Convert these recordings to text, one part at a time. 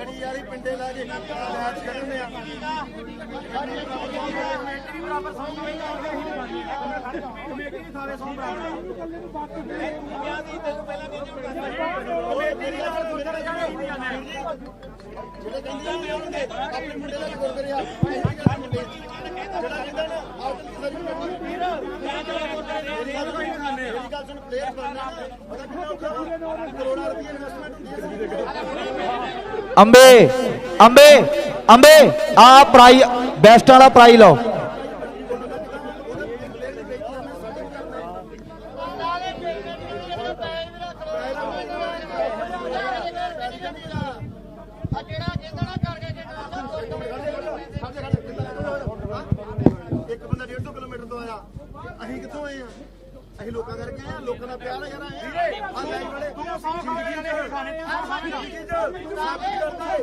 ਖੜੀ ਯਾਰੀ ਪਿੰਡੇ ਲਾ ਕੇ ਮੈਚ ਖੇਡਣੇ ਆ। ਕਮੇਟੀ ਬਰਾਬਰ ਸੌਂ ਨਹੀਂ ਕਮੇਟੀ ਸਾਰੇ ਸੌਂ ਬਰਾਬਰ ਜਿਹੜੇ ਕਹਿੰਦੇ ਨੇ ਉਹਨੇ ਆਪਣੇ ਮੁੰਡੇ ਦਾ ਗੁਰ ਜਿਹੜਾ ਕਹਿੰਦਾ ਨਾ ਆਉਟ ਦੀ ਸਾਰੀ ਕਮੇਟੀ ਮੇਰੀ ਗੱਲ ਸੁਣ ਪਲੇਅਰ ਬਣਨਾ ਪਤਾ ਕਿੰਨਾ ਕਰੋੜਾਂ ਰੁਪਏ ਇਨਵੈਸਟਮੈਂਟ ਹੁੰਦੀ ਹੈ ਅੰਬੇ ਅੰਬੇ ਅੰਬੇ ਆ ਪ੍ਰਾਈ ਬੈਸਟ ਵਾਲਾ ਪ੍ਰਾਈ ਲਓ ਇੱਕ ਬੰਦਾ 150 ਕਿਲੋਮੀਟਰ ਤੋਂ ਆਇਆ ਅਸੀਂ ਕਿੱਥੋਂ ਆਏ ਆ ਅਸੀਂ ਲੋਕਾਂ ਕਰਕੇ ਆਏ ਆ ਲੋਕਾਂ ਦਾ ਪਿਆਰ ਆ ਯਾਰ ਆਏ ਆ ਲੈ ਵਾਲੇ ਤੂੰ ਸੌ ਖਾਣੇ ਨੇ ਖਾਣੇ ਤੂੰ ਸਾਡੀ ਜ਼ਿੰਦਗੀ ਚ ਤੂੰ ਸਾਡੀ ਕਰਦਾ ਹੈ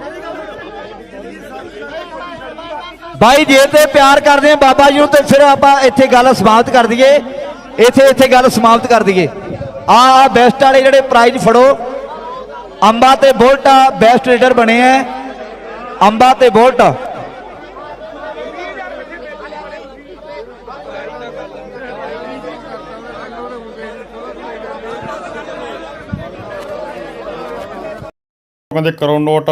ਮੇਰੀ ਗੱਲ ਸੁਣ। ਜ਼ਿੰਦਗੀ ਸਾਡੀ ਕਰਦਾ ਬਾਈ ਜੇ ਤੇ ਪਿਆਰ ਕਰਦੇ ਆ ਬਾਬਾ ਜੀ ਨੂੰ ਤੇ ਫਿਰ ਆਪਾਂ ਇੱਥੇ ਗੱਲ ਸਮਾਪਤ ਕਰ ਦਈਏ ਇੱਥੇ ਇੱਥੇ ਗੱਲ ਸਮਾਪਤ ਕਰ ਦਈਏ ਆ ਆ ਬੈਸਟ ਵਾਲੇ ਜਿਹੜੇ ਪ੍ਰਾਈਜ਼ ਫੜੋ ਅੰਬਾ ਤੇ ਬੋਲਟ ਆ ਬੈਸਟ ਰੀਡਰ ਬਣੇ ਆ ਅੰਬਾ ਤੇ ਬੋਲਟ ਕਹਿੰਦੇ ਕਰੋ ਨੋਟ।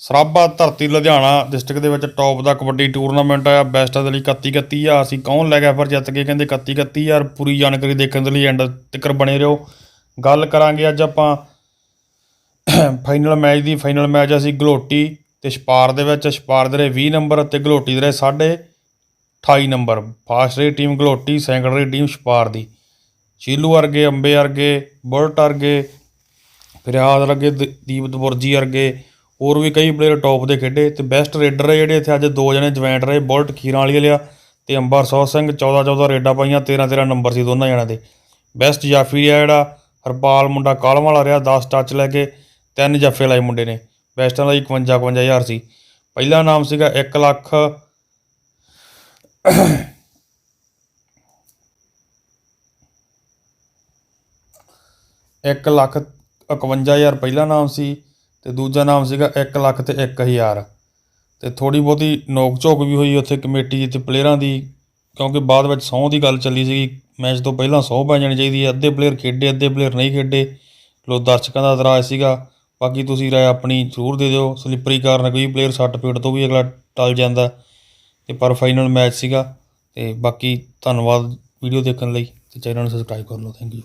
ਸਰਾਭਾ ਧਰਤੀ ਲੁਧਿਆਣਾ ਡਿਸਟ੍ਰਿਕਟ ਦੇ ਵਿੱਚ ਟੌਪ ਦਾ ਕਬੱਡੀ ਟੂਰਨਾਮੈਂਟ ਆ ਬੈਸਟ ਦੇ ਲਈ 31 31000 ਅਸੀਂ ਕੌਣ ਲੈ ਗਿਆ ਫਿਰ ਜਿੱਤ ਕੇ? ਕਹਿੰਦੇ 31 31000 ਪੂਰੀ ਜਾਣਕਾਰੀ ਦੇਖਣ ਦੇ ਲਈ ਐਂਡ ਤੱਕ ਬਣੇ ਰਹੋ। ਗੱਲ ਕਰਾਂਗੇ ਅੱਜ ਆਪਾਂ ਫਾਈਨਲ ਮੈਚ ਦੀ। ਫਾਈਨਲ ਮੈਚ ਅਸੀਂ ਗਲੋਟੀ ਤੇ ਛਪਾਰ ਦੇ ਵਿੱਚ। ਛਪਾਰ ਦੇ ਰਹੇ 20 ਨੰਬਰ ਤੇ ਗਲੋਟੀ ਦੇ ਰਹੇ ਸਾਢੇ 28 number first rate team Galoti second rate team Chhapar ਦੀ। ਚੀਲੂ ਵਰਗੇ, ਅੰਬੇ ਵਰਗੇ, ਬੁਲਟ ਵਰਗੇ ਫਰਿਆਦ ਵਰਗੇ ਦ- ਦੀਪ ਦਬੁਰਜੀ ਵਰਗੇ ਹੋਰ ਵੀ ਕਈ ਪਲੇਅਰ ਟੌਪ ਦੇ ਖੇਡੇ ਤੇ ਬੈਸਟ ਰੇਡਰ ਜਿਹੜੇ ਇੱਥੇ ਅੱਜ ਦੋ ਜਣੇ ਜੁਆਇੰਟ ਰਹੇ, ਬੁਲਟ ਖੀਰਾਂ ਵਾਲੀ ਲਿਆ ਤੇ ਅੰਬਰ ਸਿੰਘ 14 14 ਰੇਡਾਂ ਪਾਈਆਂ 13 13 ਨੰਬਰ ਸੀ ਦੋਨਾਂ ਜਣਿਆਂ ਦੇ। ਬੈਸਟ ਜਾਫੀ ਆ ਜਿਹੜਾ, ਹਰਪਾਲ ਮੁੰਡਾ ਕਾਲਮ ਵਾਲਾ ਰਿਹਾ 10 ਟੱਚ ਲੈ ਕੇ ਤਿੰਨ ਜੱਫੇ ਲਾਏ ਮੁੰਡੇ ਨੇ ਬੈਸਟਾਂ ਦਾ 51 51000 ਸੀ। ਪਹਿਲਾ ਨਾਮ ਸੀਗਾ 1 ਲੱਖ ਇੱਕ ਲੱਖ 51000 ਪਹਿਲਾ ਨਾਮ ਸੀ ਤੇ ਦੂਜਾ ਨਾਮ ਸੀਗਾ 1 ਲੱਖ ਤੇ 1000 ਤੇ ਥੋੜੀ ਬਹੁਤੀ ਨੋਕ ਝੋਕ ਵੀ ਹੋਈ ਉੱਥੇ ਕਮੇਟੀ ਤੇ ਪਲੇਅਰਾਂ ਦੀ, ਕਿਉਂਕਿ ਬਾਅਦ ਵਿੱਚ ਸਹੁੰ ਦੀ ਗੱਲ ਚੱਲੀ ਸੀਗੀ, ਮੈਚ ਤੋਂ ਪਹਿਲਾਂ ਸਹੁੰ ਪੈ ਜਾਣੀ ਚਾਹੀਦੀ ਹੈ। ਅੱਧੇ ਪਲੇਅਰ ਖੇਡੇ, ਅੱਧੇ ਪਲੇਅਰ ਨਹੀਂ ਖੇਡੇ। ਲੋ, ਦਰਸ਼ਕਾਂ ਦਾ ਇਤਰਾਜ਼ ਸੀਗਾ। ਬਾਕੀ ਤੁਸੀਂ ਰਾਏ ਆਪਣੀ ਜ਼ਰੂਰ ਦੇ ਦਿਓ। ਸਲਿੱਪਰੀ ਕਾਰਨ ਕੋਈ ਪਲੇਅਰ ਸੱਟ ਪੇਟ ਤੋਂ ਵੀ ਅਗਲਾ ਟਲ ਜਾਂਦਾ। ਤੇ ਪਰ ਫਾਈਨਲ ਮੈਚ ਸੀਗਾ। ਤੇ ਬਾਕੀ ਧੰਨਵਾਦ ਵੀਡੀਓ ਦੇਖਣ ਲਈ ਤੇ ਚੈਨਲ ਨੂੰ ਸਬਸਕ੍ਰਾਈਬ ਕਰ ਲਓ। Thank you